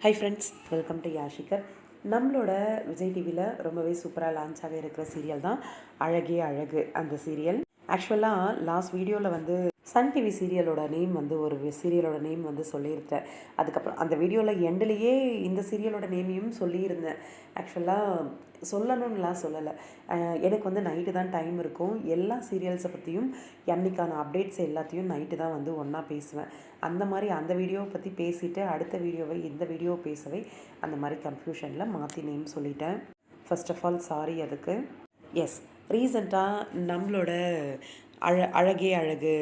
High friends welcome to யாஷிகர் நம்மளோட விஜய் டிவியில் ரொம்பவே சூப்பராக லான்ச் ஆக இருக்கிற சீரியல் தான் அழகே அழகு அந்த சீரியல் ஆக்சுவலாக லாஸ்ட் வீடியோவில் வந்து சன் டிவி சீரியலோட நேம் வந்து ஒரு சீரியலோட நேம் வந்து சொல்லியிருந்தேன். அதுக்கப்புறம் அந்த வீடியோவில் எண்ட்லேயே இந்த சீரியலோட நேமையும் சொல்லியிருந்தேன். ஆக்சுவலாக சொல்லணும்லாம் சொல்லலை. எனக்கு வந்து நைட்டு தான் டைம் இருக்கும். எல்லா சீரியல்ஸை பற்றியும் என்னைக்கான அப்டேட்ஸ் எல்லாத்தையும் நைட்டு தான் வந்து ஒன்றா பேசுவேன். அந்த மாதிரி அந்த வீடியோவை பற்றி பேசிவிட்டு அடுத்த வீடியோவை இந்த வீடியோ பேசவே அந்த மாதிரி கன்ஃபியூஷனில் மாற்றி நேம் சொல்லிட்டேன். ஃபர்ஸ்ட் ஆஃப் ஆல் சாரி அதுக்கு. எஸ் ரீசெண்டாக நம்மளோட அழ அழகே அழகு.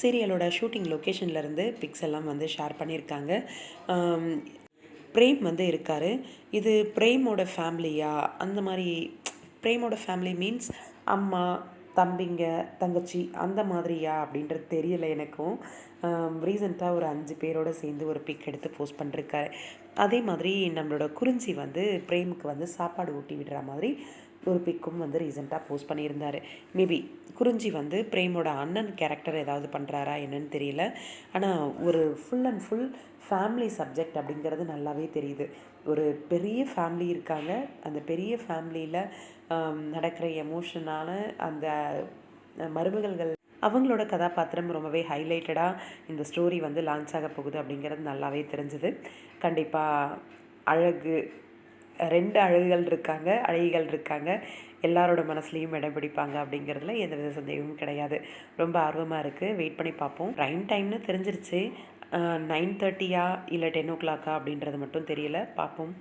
சீரியலோட ஷூட்டிங் லொக்கேஷன்லேருந்து பிக்ஸ் எல்லாம் வந்து ஷேர் பண்ணியிருக்காங்க. பிரேம் வந்து இருக்கார். இது பிரேமோட ஃபேமிலியா அந்த மாதிரி பிரேமோட ஃபேமிலி மீன்ஸ் அம்மா தம்பிங்க தங்கச்சி அந்த மாதிரியா அப்படின்றது தெரியல எனக்கும். ரீசெண்டாக ஒரு அஞ்சு பேரோட சேர்ந்து ஒரு பிக் எடுத்து போஸ்ட் பண்ணிருக்காரு. அதே மாதிரி நம்மளோட குறிஞ்சி வந்து பிரேமுக்கு வந்து சாப்பாடு ஊட்டி விடுற மாதிரி ஒரு பிக்கும் வந்து ரீசெண்டாக போஸ்ட் பண்ணியிருந்தார். மேபி குறிஞ்சி வந்து பிரேமோட அண்ணன் கேரக்டர் ஏதாவது பண்ணுறாரா என்னன்னு தெரியல. ஆனால் ஒரு full and full family subject அப்படிங்கிறது நல்லாவே தெரியுது. ஒரு பெரிய ஃபேமிலி இருக்காங்க. அந்த பெரிய ஃபேமிலியில் நடக்கிற எமோஷனான அந்த மருமகள்கள் அவங்களோட கதாபாத்திரம் ரொம்பவே ஹைலைட்டடாக இந்த ஸ்டோரி வந்து லான்ச் ஆக போகுது அப்படிங்கிறது நல்லாவே தெரிஞ்சுது. கண்டிப்பாக அழகு ரெண்டு அழகுகள் இருக்காங்க அழகிகள் இருக்காங்க. எல்லாரோட மனசுலையும் இடம் பிடிப்பாங்க அப்படிங்கிறதுல எந்த வித சந்தேகமும் கிடையாது. ரொம்ப ஆர்வமாக இருக்குது வெயிட் பண்ணி பார்ப்போம். ரைன் டைம்னு தெரிஞ்சிருச்சு. நைன் தேர்ட்டியா இல்லை டென் ஓ கிளாக்கா அப்படின்றது மட்டும் தெரியல. பார்ப்போம்.